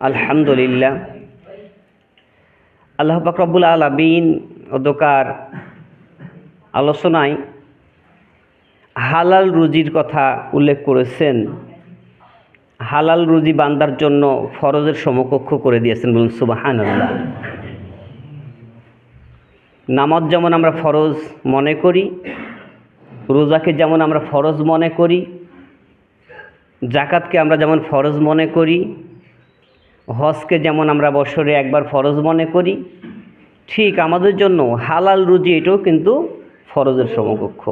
আলহামদুলিল্লাহ। আল্লাহ পাকরবুল আলমিন অদকার আলোচনায় হালাল রুজির কথা উল্লেখ করেছেন। হালাল রুজি বান্দার জন্য ফরজের সমকক্ষ করে দিয়েছেন বলুন সুবাহান আল্লাহ নামাজ যেমন আমরা ফরজ মনে করি, রোজাকে যেমন আমরা ফরজ মনে করি, জাকাতকে আমরা যেমন ফরজ মনে করি হজকে যেমন আমরা বছরে একবার ফরজ মনে করি, ঠিক আমাদের জন্য হালাল রুজি এটাও কিন্তু ফরজের সমকক্ষ।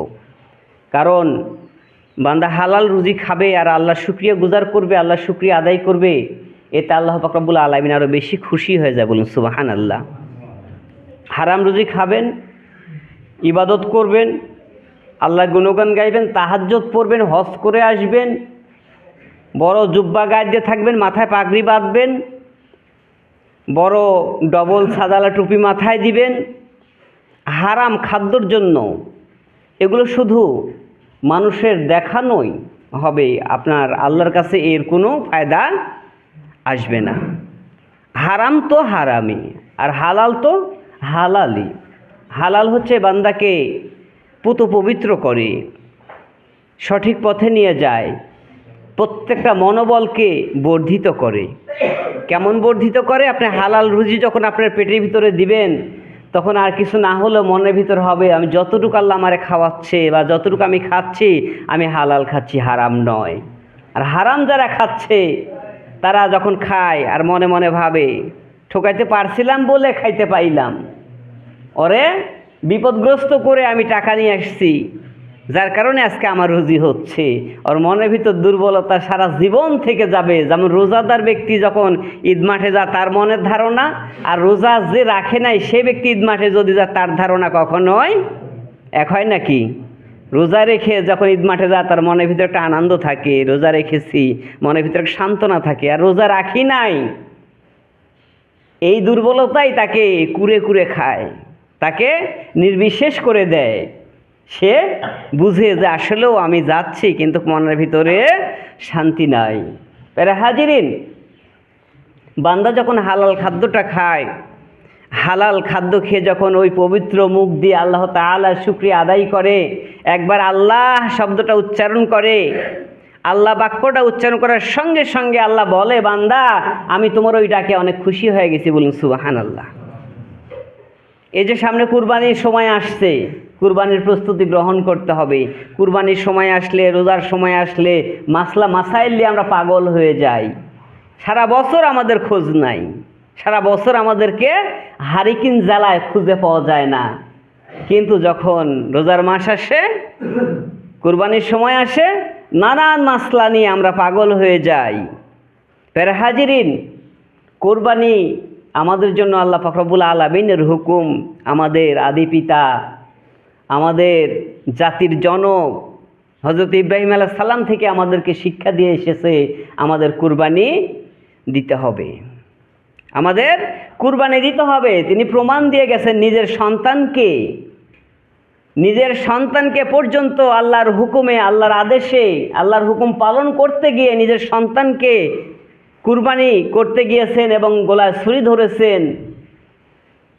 কারণ বান্দা হালাল রুজি খাবে আর আল্লাহ শুক্রিয়া গুজার করবে, আল্লাহ শুক্রিয়া আদায় করবে, এতে আল্লাহ পাকরাবুল আলমিন আরও বেশি খুশি হয়ে যায় বলুন সুবাহান আল্লাহ হারাম রুজি খাবেন, ইবাদত করবেন আল্লাহ গুণগান গাইবেন তাহাজ্জত পড়বেন, হজ করে আসবেন, বড় জুব্বা গায়ে দিয়ে থাকবেন, মাথায় পাগড়ি বাঁধবেন বড় ডবল সাদালা টুপি মাথায় দিবেন। হারাম খাদ্যর জন্য। এগুলো শুধু মানুষের দেখানোই হবে আপনার আল্লাহর কাছে এর কোনো ফায়দা আসবে না। হারাম তো হারামি আর হালাল তো হালালি হালাল হচ্ছে বান্দাকে পুত পবিত্র করে, সঠিক পথে নিয়ে যায়। প্রত্যেকটা মনোবলকে বর্ধিত করে। কেমন বর্ধিত করে? আপনি হালাল রুজি যখন আপনার পেটের ভিতরে দিবেন, তখন আর কিছু না হলেও মনের ভিতর হবে, আমি যতটুকু আল্লাহ আমারে খাওয়াচ্ছে বা যতটুকু আমি খাচ্ছি, আমি হালাল খাচ্ছি, হারাম নয়। আর হারাম যারা খাচ্ছে, তারা যখন খায় আর মনে মনে ভাবে, ঠকাইতে পারছিলাম বলে খাইতে পাইলাম। ওরে, বিপদগ্রস্ত করে আমি টাকা নিয়ে আসছি। যার কারণে আজকে আমার রুজি হচ্ছে। ওর মনের ভিতর দুর্বলতা সারা জীবন থেকে যাবে। যেমন রোজাদার ব্যক্তি যখন ঈদ মাঠে যা তার মনের ধারণা। আর রোজা যে রাখে নাই, সে ব্যক্তি ঈদ মাঠে যদি যা তার ধারণা কখনোই এক হয় নাকি? রোজা রেখে যখন ঈদ মাঠে যা তার মনের ভিতরে একটা আনন্দ থাকে। রোজা রেখেছি, মনের ভিতরে একটা সান্ত্বনা থাকে। আর রোজা রাখি নাই, এই দুর্বলতাই তাকে কুরে কুরে খায়। তাকে নির্বিশেষ করে দেয়। সে বুঝে যে আসলেও আমি যাচ্ছি, কিন্তু মনের ভিতরে শান্তি নাই। প্যারে হাজিরিন। বান্দা যখন হালাল খাদ্যটা খায়, হালাল খাদ্য খেয়ে যখন ওই পবিত্র মুখ দিয়ে আল্লাহ তাআলা শুক্রিয়া আদায় করে, একবার আল্লাহ শব্দটা উচ্চারণ করে, আল্লাহ বাক্যটা উচ্চারণ করার সঙ্গে সঙ্গে আল্লাহ বলে, বান্দা, আমি তোমার ওই ডাকে অনেক খুশি হয়ে গেছি, বলুন সুবাহান আল্লাহ এই যে সামনে কুরবানির সময় আসছে, কুরবানির প্রস্তুতি গ্রহণ করতে হবে। কুরবানির সময় আসলে, রোজার সময় আসলে মাসলা মাসাইল আমরা পাগল হয়ে যাই। সারা বছর আমাদের খোঁজ নাই। সারা বছর আমাদেরকে হারিকিন জ্বালায় খুঁজে পাওয়া যায় না। কিন্তু যখন রোজার মাস আসে, কুরবানির সময় আসে, নানান মাসলা নিয়ে আমরা পাগল হয়ে যাই। ফের হাজিরিন, কোরবানি আমাদের জন্য আল্লাহ ফখরবুল আলমিনের হুকুম, আমাদের আদি পিতা, আমাদের জাতির জনক হজরত ইব্রাহিম আলাহ সালাম থেকে আমাদেরকে শিক্ষা দিয়ে এসেছে আমাদের কুরবানি দিতে হবে। আমাদের কুরবানি দিতে হবে। তিনি প্রমাণ দিয়ে গেছেন নিজের সন্তানকে। নিজের সন্তানকে পর্যন্ত আল্লাহর হুকুমে, আল্লাহর আদেশে, আল্লাহর হুকুম পালন করতে গিয়ে নিজের সন্তানকে কুরবানি করতে গিয়েছেন এবং গোলায় ছুরি ধরেছেন,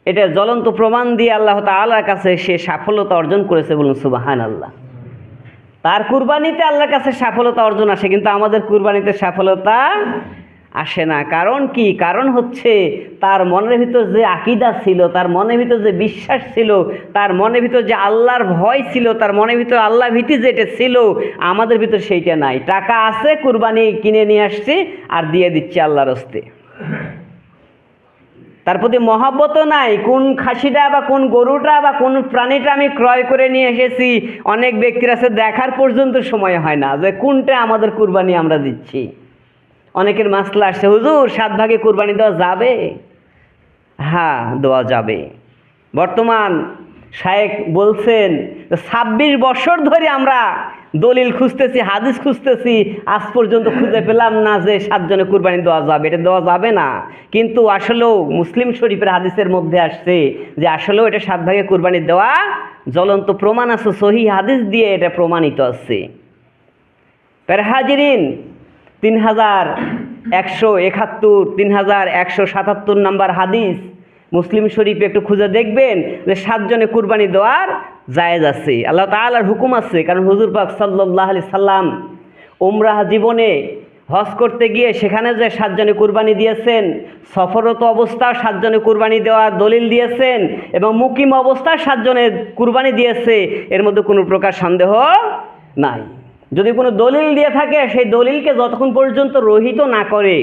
এটা জ্বলন্ত প্রমাণ দিয়ে আল্লাহ তাআলার কাছে সে সাফল্যতা অর্জন করেছে বলুন সুবাহান আল্লাহ তার কুরবানিতে আল্লাহর কাছে সফলতা অর্জন আসে কিন্তু আমাদের কুরবানিতে সফলতা আসে না। কারণ কি? কারণ হচ্ছে তার মনের ভিতর যে আকিদা ছিল, তার মনের ভিতর যে বিশ্বাস ছিল, তার মনের ভিতর যে আল্লাহর ভয় ছিল, তার মনের ভিতর আল্লাহ ভীতি যেটা ছিল, আমাদের ভিতর সেইটা নাই। টাকা আছে, কুরবানি কিনে নিয়ে আসছি আর দিয়ে দিচ্ছি আল্লাহর হস্তে। তার প্রতি মহাব্বতও নাই, কোন খাসিটা বা কোন গরুটা বা কোন প্রাণীটা আমি ক্রয় করে নিয়ে এসেছি, অনেক ব্যক্তির আছে, দেখার পর্যন্ত সময় হয় না যে কোনটা আমাদের কুরবানি আমরা দিচ্ছি। অনেকের মাসলা আসছে। হুজুর, সাত ভাগে কুরবানি দেওয়া যাবে? হ্যাঁ দেওয়া যাবে। বর্তমান শায়েক বলছেন ছাব্বিশ বছর ধরে আমরা দলিল খুঁজতেছি, হাদিস খুঁজতেছি, আজ পর্যন্ত খুঁজে পেলাম না যে সাতজনে কুরবানি দেওয়া যাবে, এটা দেওয়া যাবে না। কিন্তু আসলেও মুসলিম শরীফের হাদিসের মধ্যে আসছে যে আসলেও এটা সাত ভাগে কুরবানি দেওয়া জ্বলন্ত প্রমাণ আছে, সহি হাদিস দিয়ে এটা প্রমাণিত আছে। প্যার হাজিরিন তিন হাজার একশো একাত্তর তিন হাজার একশো সাতাত্তর নাম্বার হাদিস। মুসলিম শরীফে একটু খুঁজে দেখবেন যে সাতজনে কুরবানি দেওয়ার জায়েজ আছে। আল্লাহ তাআলার হুকুম আছে, কারণ হুজুর পাক সাল্লাহ আলি সাল্লাম উমরাহ জীবনে হজ করতে গিয়ে সেখানে যে সাতজনে কুরবানি দিয়েছেন সফরত অবস্থা সাতজনে কুরবানি দেওয়ার দলিল দিয়েছেন এবং মুকিম অবস্থা সাতজনে কুরবানি দিয়েছে, এর মধ্যে কোনো প্রকার সন্দেহ নাই। যদি কোনো দলিল দিয়ে থাকে, সেই দলিলকে যতক্ষণ পর্যন্ত রহিত না করে,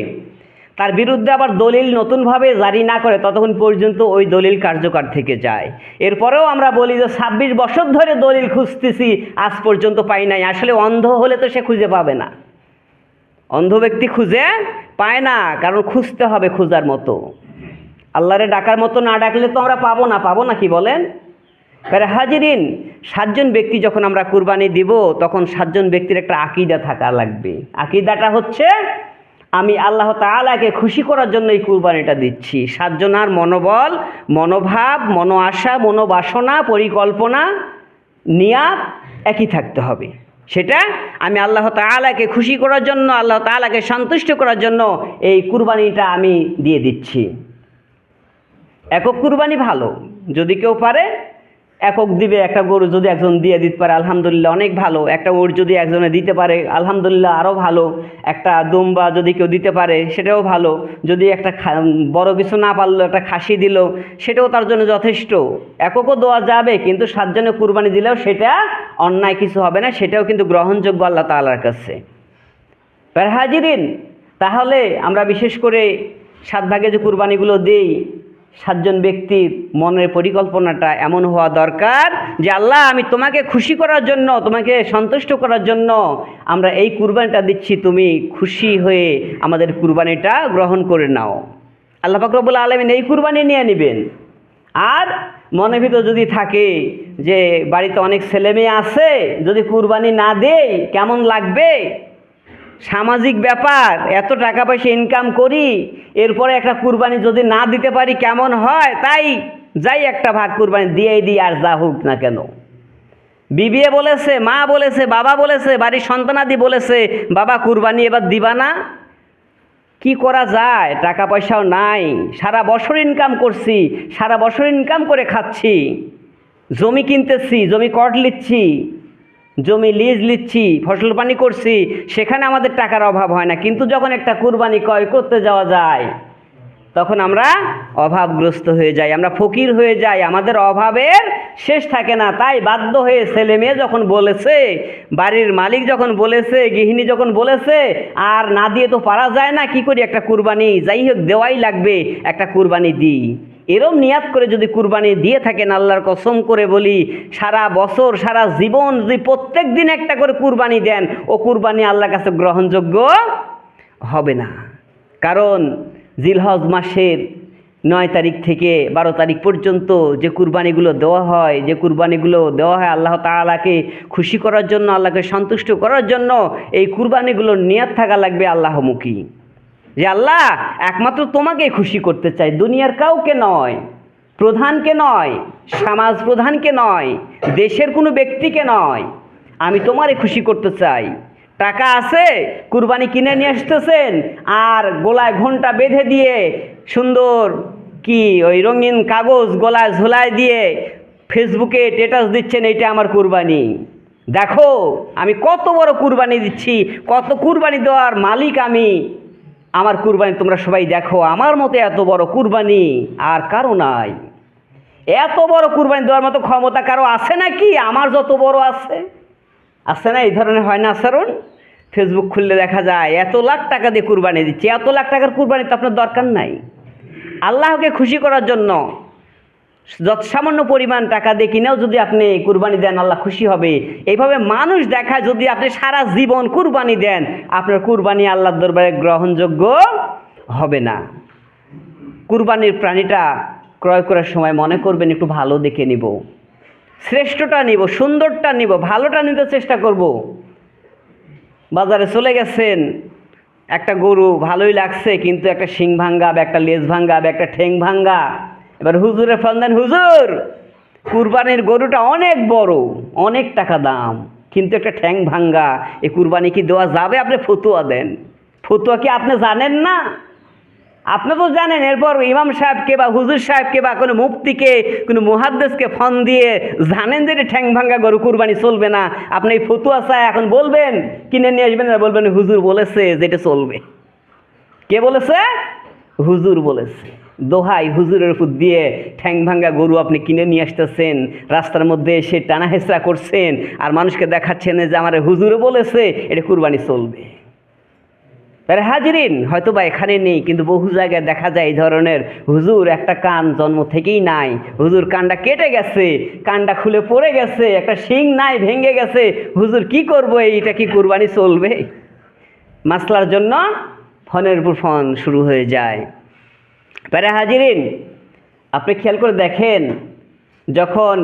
তার বিরুদ্ধে আবার দলিল নতুনভাবে জারি না করে, ততক্ষণ পর্যন্ত ওই দলিল কার্যকর থেকে যায়। এরপরেও আমরা বলি যে, ছাব্বিশ বছর ধরে দলিল খুঁজতেছি, আজ পর্যন্ত পাই নাই। আসলে অন্ধ হলে তো সে খুঁজে পাবে না। অন্ধ ব্যক্তি খুঁজে পায় না, কারণ খুঁজতে হবে খুঁজার মতো। আল্লাহরে ডাকার মতো না ডাকলে তো আমরা পাবো না। পাবো না কি বলেন? প্যারে হাজিরিন, সাতজন ব্যক্তি যখন আমরা কুরবানি দিব, তখন সাতজন ব্যক্তির একটা আকিদা থাকা লাগবে। আকিদাটা হচ্ছে, আমি আল্লাহ তাআলাকে খুশি করার জন্য এই কুরবানিটা দিচ্ছি। সাতজনার মনোবল, মনোভাব মনো আশা মনোবাসনা, পরিকল্পনা, নিয়াত একই থাকতে হবে। সেটা আমি আল্লাহ তাআলাকে খুশি করার জন্য, আল্লাহ তাআলাকে সন্তুষ্ট করার জন্য এই কুরবানিটা আমি দিয়ে দিচ্ছি। একক কুরবানি ভালো, যদি কেউ পারে একক দিবে, একটা গরু যদি একজন দিয়ে দিতে পারে, আলহামদুলিল্লাহ অনেক ভালো। একটা ওর যদি একজনে দিতে পারে, আলহামদুলিল্লাহ আরও ভালো। একটা দুম্বা যদি কেউ দিতে পারে, সেটাও ভালো। যদি একটা বড় কিছু না পারল, একটা খাসি দিল, সেটাও তার জন্য যথেষ্ট। এককও দেওয়া যাবে, কিন্তু সাতজনে কুরবানি দিলেও সেটা অন্যায় কিছু হবে না, সেটাও কিন্তু গ্রহণযোগ্য আল্লাহ তাআলার কাছে। হাজিরিন, তাহলে আমরা বিশেষ করে সাত ভাগে যে কুরবানিগুলো দিই সাতজন ব্যক্তির মনের পরিকল্পনাটা এমন হওয়া দরকার যে, আল্লাহ, আমি তোমাকে খুশি করার জন্য, তোমাকে সন্তুষ্ট করার জন্য আমরা এই কুরবানিটা দিচ্ছি। তুমি খুশি হয়ে আমাদের কুরবানিটা গ্রহণ করে নাও। আল্লাহ ফাকরবুল আলমিন এই কুরবানি নিয়ে নেবেন। আর মনের ভিতর যদি থাকে যে, বাড়িতে অনেক ছেলে মেয়ে আছে, যদি কুরবানি না দেয় কেমন লাগবে? সামাজিক ব্যাপার, এত টাকা পয়সা ইনকাম করি, এরপরে একটা কুরবানি যদি না দিতে পারি কেমন হয়? তাই যাই একটা ভাগ কুরবানি দিয়েই দিই আর যা হোক না কেন। বিবিএ বলেছে, মা বলেছে, বাবা বলেছে, বাড়ির সন্তানাদি বলেছে, বাবা কুরবানি এবার দিবা না। কি করা যায়? টাকা পয়সাও নাই। সারা বছর ইনকাম করছি, সারা বছর ইনকাম করে খাচ্ছি। জমি কিনতেছি, জমি কট লিচ্ছি। জমি লিজ লিচ্ছি, ফসল পানি করছি, সেখানে আমাদের টাকার অভাব হয় না। কিন্তু যখন একটা কুরবানি ক্রয় করতে যাওয়া যায়, তখন আমরা অভাবগ্রস্ত হয়ে যাই, আমরা ফকির হয়ে যাই, আমাদের অভাবের শেষ থাকে না। তাই বাধ্য হয়ে ছেলে মেয়ে যখন বলেছে, বাড়ির মালিক যখন বলেছে, গৃহিণী যখন বলেছে, আর না দিয়ে তো পারা যায় না, কি করি একটা কুরবানি? যাই হোক, দেওয়াই লাগবে, একটা কুরবানি দিই। এরম নিয়াত করে যদি কুরবানি দিয়ে থাকেন, আল্লাহর কসম করে বলি, সারা বছর, সারা জীবন যদি প্রত্যেক দিন একটা করে কুরবানি দেন, ও কুরবানি আল্লাহর কাছে গ্রহণযোগ্য হবে না। কারণ জিলহজ মাসের নয় তারিখ থেকে বারো তারিখ পর্যন্ত যে কুরবানিগুলো দেওয়া হয়, যে কুরবানিগুলো দেওয়া হয় আল্লাহ তাআলাকে খুশি করার জন্য, আল্লাহকে সন্তুষ্ট করার জন্য, এই কুরবানিগুলোর নিয়াত থাকা লাগবে আল্লাহমুখী। যে আল্লাহ, একমাত্র তোমাকে খুশি করতে চাই, দুনিয়ার কাউকে নয়, প্রধানকে নয়, সমাজ প্রধানকে নয়, দেশের কোনো ব্যক্তিকে নয়, আমি তোমারে খুশি করতে চাই। টাকা আছে, কুরবানি কিনে নিয়ে আসতেছেন, আর গলায় ঘণ্টা বেঁধে দিয়ে সুন্দর কি ওই রঙিন কাগজ গলায় ঝোলায় দিয়ে ফেসবুকে স্টেটাস দিচ্ছেন এটা আমার কুরবানি। দেখো, আমি কত বড় কুরবানি দিচ্ছি, কত কুরবানি দেওয়ার মালিক আমি। আমার কুরবানি তোমরা সবাই দেখো, আমার মতো এত বড় কুরবানি আর কারও নাই। এত বড় কুরবানি দেওয়ার মতো ক্ষমতা কারও আছে নাকি? আমার যত বড় আছে। আছে না? এই ধরনের হয় না আচরণ? ফেসবুক খুললে দেখা যায়, এত লাখ টাকা দিয়ে কুরবানি দিচ্ছে, এত লাখ টাকার কুরবানি তো আপনার দরকার নাই। আল্লাহকে খুশি করার জন্য যত সামান্য পরিমাণ টাকা দিয়ে কিনেও যদি আপনি কুরবানি দেন, আল্লাহ খুশি হবে। এইভাবে মানুষ দেখায় যদি আপনি সারা জীবন কুরবানি দেন, আপনার কুরবানি আল্লাহর দরবারে গ্রহণযোগ্য হবে না। কুরবানির প্রাণীটা ক্রয় করার সময় মনে করবেন, একটু ভালো দেখে নিব। শ্রেষ্ঠটা নিব, সুন্দরটা নিব, ভালোটা নিতে চেষ্টা করব। বাজারে চলে গেছেন, একটা গরু ভালোই লাগছে, কিন্তু একটা শিং ভাঙ্গা, বা একটা লেজ ভাঙ্গা, বা একটা ঠেং ভাঙ্গা। এবার হুজুরের ফন্দান হুজুর, কুরবানির গরুটা অনেক বড়, অনেক টাকা দাম, কিন্তু একটা ঠ্যাং ভাঙ্গা এই কুরবানি কি দেওয়া যাবে? আপনি ফতুয়া দেন। ফতুয়া কি আপনি জানেন না? আপনি তো জানেন, এরপর ইমাম সাহেবকে বা হুজুর সাহেবকে বা কোনো মুফতিকে, কোনো মুহাদ্দেসকে ফোন দিয়ে জানেন যে ঠ্যাং ভাঙ্গা গরু, কুরবানি চলবে না। আপনি এই ফতুয়া চায় এখন বলবেন, কিনে নিয়ে আসবেন আর বলবেন, হুজুর বলেছে যেটা চলবে। কে বলেছে? হুজুর বলেছে। দোহাই হুজুরের উপর দিয়ে ঠ্যাং ভাঙ্গা গরু আপনি কিনে নিয়ে আসতেছেন, রাস্তার মধ্যে এসে টানা হেঁচড়া করছেন, আর মানুষকে দেখাচ্ছেন যে আমার হুজুরে বলেছে, এটা কুরবানি চলবে। তার হাজিরিন, হয়তো বা এখানে নেই, কিন্তু বহু জায়গায় দেখা যায় এই ধরনের হুজুর একটা কান জন্ম থেকেই নাই। হুজুর কানটা কেটে গেছে, কানটা খুলে পড়ে গেছে, একটা শিং নাই, ভেঙে গেছে। হুজুর কি করব, এইটা কি কুরবানি চলবে? মাসলার জন্য ফোনের উপর ফোন শুরু হয়ে যায়। প্যারা হাজিরিন, আপনি খেয়াল করে দেখেন, যখন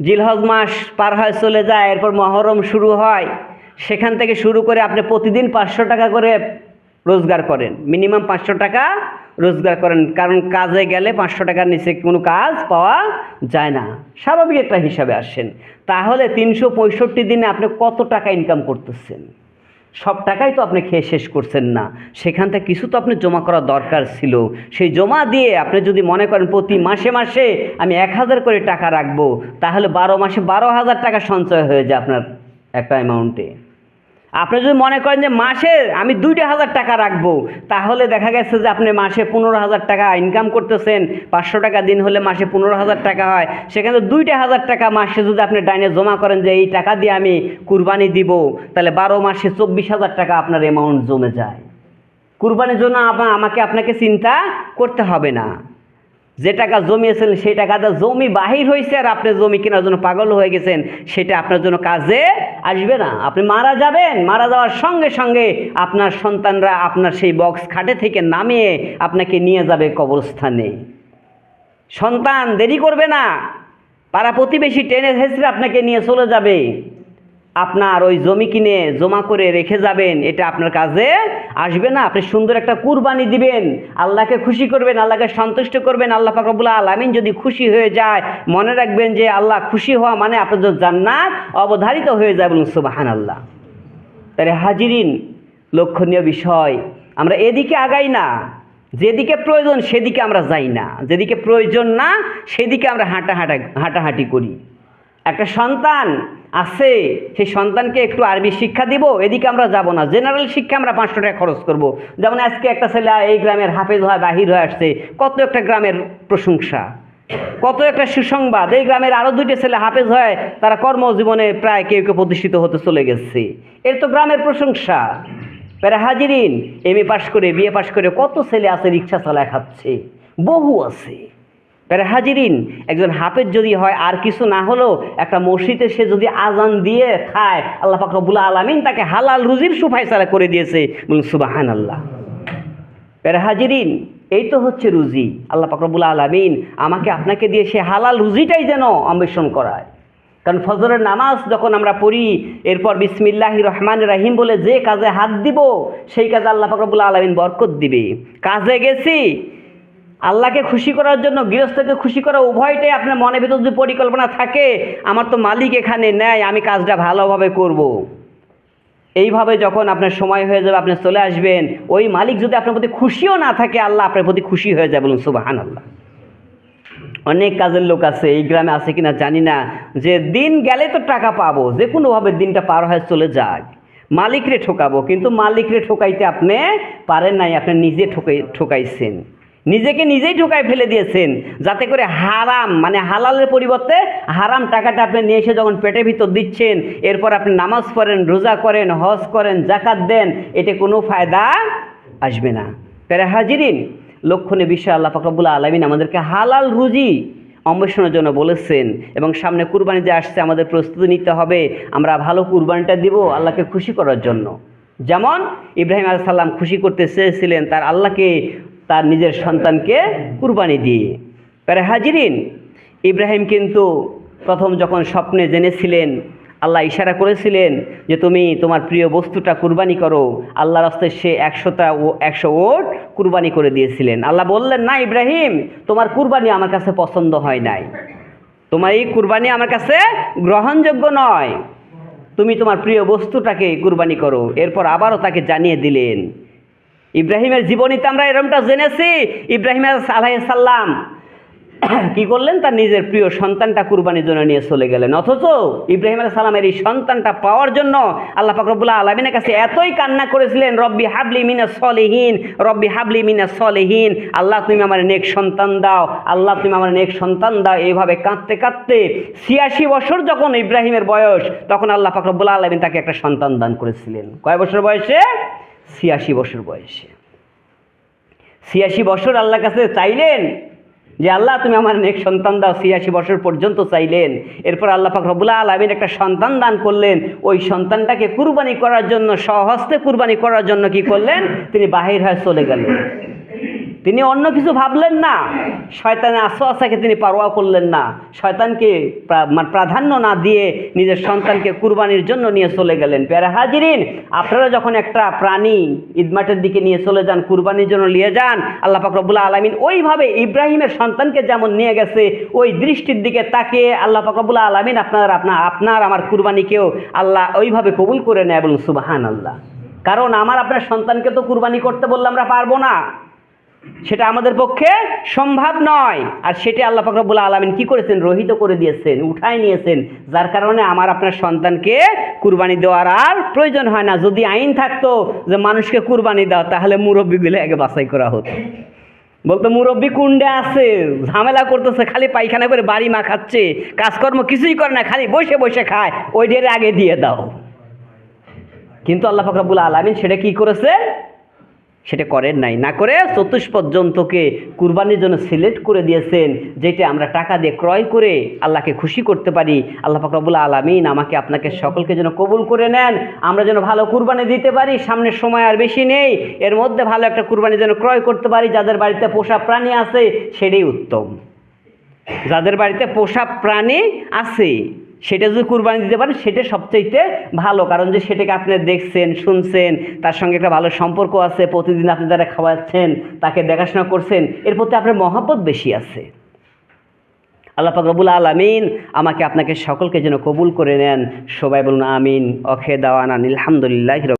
জিলহজ মাস পার হয়ে চলে যায়, এরপর মহরম শুরু হয়, সেখান থেকে শুরু করে আপনি প্রতিদিন পাঁচশো টাকা করে রোজগার করেন। মিনিমাম পাঁচশো টাকা রোজগার করেন, কারণ কাজে গেলে পাঁচশো টাকার নিচে কোনো কাজ পাওয়া যায় না। স্বাভাবিক একটা হিসাবে আসেন। তাহলে তিনশো পঁয়ষট্টি দিনে আপনি কত টাকা ইনকাম করতেছেন? সব টাকাই তো আপনি খেয়ে শেষ করছেন না। সেখান থেকে কিছু তো আপনি জমা করা দরকার ছিল। সেই জমা দিয়ে আপনি যদি মনে করেন প্রতি মাসে মাসে আমি এক হাজার করে টাকা রাখব, তাহলে বারো মাসে বারো হাজার টাকা সঞ্চয় হয়ে যায় আপনার একটা অ্যামাউন্টে আপনি যদি মনে করেন যে মাসে আমি দুইটা হাজার টাকা রাখব, তাহলে দেখা গেছে যে আপনি মাসে পনেরো হাজার টাকা ইনকাম করতেছেন, পাঁচশো টাকা দিন হলে মাসে পনেরো হাজার টাকা হয়, সেখানে দুইটা হাজার টাকা মাসে যদি আপনি ডাইনে জমা করেন যে এই টাকা দিয়ে আমি কুরবানি দিব, তাহলে বারো মাসে চব্বিশ হাজার টাকা আপনার অ্যামাউন্ট জমে যায়। কুরবানির জন্য আমাকে আপনাকে চিন্তা করতে হবে না। যে টাকা জমিয়েছিলেন সেই টাকাটা জমি বাহির হয়েছে আর আপনি জমি কেনার জন্য পাগল হয়ে গেছেন, সেটা আপনার জন্য কাজে আসবে না। আপনি মারা যাবেন, মারা যাওয়ার সঙ্গে সঙ্গে আপনার সন্তানরা আপনার সেই বক্স খাটে থেকে নামিয়ে আপনাকে নিয়ে যাবে কবরস্থানে। সন্তান দেরি করবে না, পাড়া প্রতিবেশী টেনে হেসড়ে আপনাকে নিয়ে চলে যাবে। আপনার ওই জমি কিনে জমা করে রেখে যাবেন, এটা আপনার কাজে আসবে না। আপনি সুন্দর একটা কুরবানি দিবেন, আল্লাহকে খুশি করবেন, আল্লাহকে সন্তুষ্ট করবেন, আল্লাহ ফাকরবুল্লাহ আলামিন যদি খুশি হয়ে যায়, মনে রাখবেন যে আল্লাহ খুশি হওয়া মানে আপনাদের জান্নাত অবধারিত হয়ে যায় বলুন সুবাহান আল্লাহ তাহলে হাজিরিন লক্ষণীয় বিষয়, আমরা এদিকে আগাই না, যেদিকে প্রয়োজন সেদিকে আমরা যাই না, যেদিকে প্রয়োজন না সেদিকে আমরা হাঁটা হাঁটা হাঁটাহাঁটি করি। একটা সন্তান আছে, সেই সন্তানকে একটু আরবি শিক্ষা দিব, এদিকে আমরা যাব না। জেনারেল শিক্ষা আমরা পাঁচশো টাকা খরচ করব। যেমন আজকে একটা ছেলে এই গ্রামের হাফেজ হয়, বাহির হয়ে আসছে, কত একটা গ্রামের প্রশংসা, কত একটা সুসংবাদ। এই গ্রামের আরও দুইটা ছেলে হাফেজ হয়, তারা কর্মজীবনে প্রায় কেউ কেউ প্রতিষ্ঠিত হতে চলে গেছে। এর তো গ্রামের প্রশংসা। প্যারা হাজিরিন, এম এ পাশ করে বিএ পাশ করে কত ছেলে আছে, রিক্সা চালায় খাচ্ছে, বহু আছে। প্যারা হাজিরিন, একজন হাফেজ যদি হয়, আর কিছু না হলেও একটা মসজিদে সে যদি আজান দিয়ে খায়, আল্লাহ পাক রব্বুল আলামিন তাকে হালাল রুজির সুফাইসালা করে দিয়েছে। বলুন সুবাহান আল্লাহ প্যারা হাজিরিন, এই তো হচ্ছে রুজি। আল্লাহ পাকরবুল আলমিন আমাকে আপনাকে দিয়ে সে হালাল রুজিটাই যেন অন্বেষণ করায়। কারণ ফজরের নামাজ যখন আমরা পড়ি, এরপর বিসমিল্লাহি রহমান রাহিম বলে যে কাজে হাত দিব, সেই কাজে আল্লাহ পাকরবুল আলমিন বরকত দিবে। কাজে গেছি আল্লাহকে খুশি করার জন্য, গৃহস্থকে খুশি করা উভয়টাই আপনার মনের ভিতর যদি পরিকল্পনা থাকে, আমার তো মালিক এখানে নেয় আমি কাজটা ভালোভাবে করব। এইভাবে যখন আপনার সময় হয়ে যাবে, আপনি চলে আসবেন, ওই মালিক যদি আপনার প্রতি খুশিও না থাকে, আল্লাহ আপনার প্রতি খুশি হয়ে যায় বলুন সুবাহান আল্লাহ অনেক কাজের লোক আছে, এই গ্রামে আছে কিনা জানি না, যে দিন গেলে তো টাকা পাবো, যে কোনোভাবে দিনটা পার হয়ে চলে যাক। মালিকরে ঠকাবো, কিন্তু মালিকরে ঠকাইতে আপনি পারেন নাই, আপনি নিজে ঠকাই ঠকাইছেন। নিজেকে নিজেই ঠকাই ফেলে দিয়েছেন, যাতে করে হারাম মানে হালালের পরিবর্তে হারাম টাকাটা আপনি নিয়ে এসে যখন পেটের ভিতর দিচ্ছেন, এরপর আপনি নামাজ পড়েন, রোজা করেন, হজ করেন জাকাত দেন, এতে কোনো ফায়দা আসবে না। প্যারা হাজিরিন লক্ষণে বিষয় আল্লাহ ফাকরাবুল্লাহ আলমিন আমাদেরকে হালাল রুজি অন্বেষণের জন্য বলেছেন এবং সামনে কুরবানি যে আসছে, আমাদের প্রস্তুতি নিতে হবে, আমরা ভালো কুরবানিটা দিব আল্লাহকে খুশি করার জন্য। যেমন ইব্রাহিম আলাইহিস সাল্লাম খুশি করতে চেয়েছিলেন, তার আল্লাহকে তার নিজের সন্তানকে কুরবানি দিয়ে। প্যারে হাজিরিন, ইব্রাহিম কিন্তু প্রথম যখন স্বপ্নে জেনেছিলেন, আল্লাহ ইশারা করেছিলেন যে তুমি তোমার প্রিয় বস্তুটা কুরবানি করো আল্লাহ রাস্তায় সে একশোটা ও একশো ওট কুরবানি করে দিয়েছিলেন। আল্লাহ বললেন, না ইব্রাহিম, তোমার কুরবানি আমার কাছে পছন্দ হয় নাই। তোমার এই কুরবানি আমার কাছে গ্রহণযোগ্য নয়। তুমি তোমার প্রিয় বস্তুটাকে কুরবানি করো। এরপর আবারও তাকে জানিয়ে দিলেন ইব্রাহিমের জীবনীতে আমরা এরমটা জেনেছি, ইব্রাহিম আলাইসাল্লাম কি করলেন? তার নিজের প্রিয় সন্তানটা কুরবানির জন্য নিয়ে চলে গেলেন। অথচ ইব্রাহিম আলাইহিস সালামের এই সন্তানটা পাওয়ার জন্য আল্লাহ ফাকরবুল্লাহ আলমিনের কাছে এতই কান্না করেছিলেন, রব্বি হাবলি মিনা সলেহীন, রব্বি হাবলি মিনা সলেহীন, আল্লাহ তুমি আমার নেক সন্তান দাও, আল্লাহ তুমি আমার নেক সন্তান দাও। এইভাবে কাঁদতে কাঁদতে ছিয়াশি বছর যখন ইব্রাহিমের বয়স, তখন আল্লাহ ফাকরবুল্লাহ আলমিন তাকে একটা সন্তান দান করেছিলেন। কয় বছর বয়সে? ছিয়াশি বছর বয়সে। ছিয়াশি বছর আল্লাহ কাছে চাইলেন যে, আল্লাহ, তুমি আমার নেক সন্তান দাও, ছিয়াশি বছর পর্যন্ত চাইলেন। এরপর আল্লাহ পাক রবুল্লা আলমীর একটা সন্তান দান করলেন। ওই সন্তানটাকে কুরবানি করার জন্য সহস্তে কুরবানি করার জন্য কি করলেন? তিনি বাহির হয়ে চলে গেলেন। তিনি অন্য কিছু ভাবলেন না। শয়তানের আশ্বাসাকে তিনি পারোয়া করলেন না। শয়তানকে মানে প্রাধান্য না দিয়ে নিজের সন্তানকে কুরবানির জন্য নিয়ে চলে গেলেন। প্যারা হাজিরিন, আপনারা যখন একটা প্রাণী ঈদমাটের দিকে নিয়ে চলে যান, কুরবানির জন্য নিয়ে যান, আল্লাহ পাক রব্বুল্লাহ আলমিন ওইভাবে ইব্রাহিমের সন্তানকে যেমন নিয়ে গেছে, ওই দৃষ্টির দিকে তাকিয়ে আল্লাহ পাক রব্বুল্লাহ আলমিন আপনার আপনার আপনার, আমার কুরবানিকেও আল্লাহ ওইভাবে কবুল করে নেয় বলুন সুবাহান আল্লাহ কারণ আমার আপনার সন্তানকে তো কুরবানি করতে বললে আমরা পারব না। সেটা আমাদের পক্ষে সম্ভব নয়। আর সেটা আল্লাহ ফাকরাবুল আলমিন কি করেছেন? রহিত করে দিয়েছেন, উঠায় নিয়েছেন। যার কারণে আমার আপনার সন্তানকে কুরবানি দেওয়ার আর প্রয়োজন হয় না। যদি আইন থাকতো যে মানুষকে কুরবানি দাও, তাহলে মুরব্বীগুলো আগে বাছাই করা হতো। বলতো, মুরব্বী কুণ্ডে আছে, ঝামেলা করতেছে, খালি পায়খানা করে বাড়ি মা খাচ্ছে, কাজকর্ম কিছুই করে না, খালি বসে বসে খায় ওই ডের আগে দিয়ে দাও। কিন্তু আল্লাহ ফাকরাবুল আলমিন সেটা কি করেছে? সেটা করেন নাই। না করে চতুষ্পদ জন্তুকে কুরবানির জন্য সিলেক্ট করে দিয়েছেন, যেটা আমরা টাকা দিয়ে ক্রয় করে আল্লাহকে খুশি করতে পারি। আল্লাহ ফাকরাবুল আলমিন আমাকে আপনাকে সকলকে যেন কবুল করে নেন, আমরা যেন ভালো কুরবানি দিতে পারি সামনের সময় আর বেশি নেই, এর মধ্যে ভালো একটা কুরবানি যেন ক্রয় করতে পারি, যাদের বাড়িতে পোষা প্রাণী আছে, সেটাই উত্তম। যাদের বাড়িতে পোষা প্রাণী আছে সেটা যদি কুরবানি দিতে পারেন, সেটা সবচাইতে ভালো। কারণ যে সেটাকে আপনি দেখছেন, শুনছেন, তার সঙ্গে একটা ভালো সম্পর্ক আছে, প্রতিদিন আপনি তারা খাওয়াচ্ছেন, তাকে দেখাশোনা করছেন, এর প্রতি আপনার মহাব্বত বেশি আছে। আল্লাহ রবুল আলমিন আমাকে আপনাকে সকলকে যেন কবুল করে নেন। সবাই বলুন আমিন, অখে দাওয়ান আলহামদুলিল্লাহ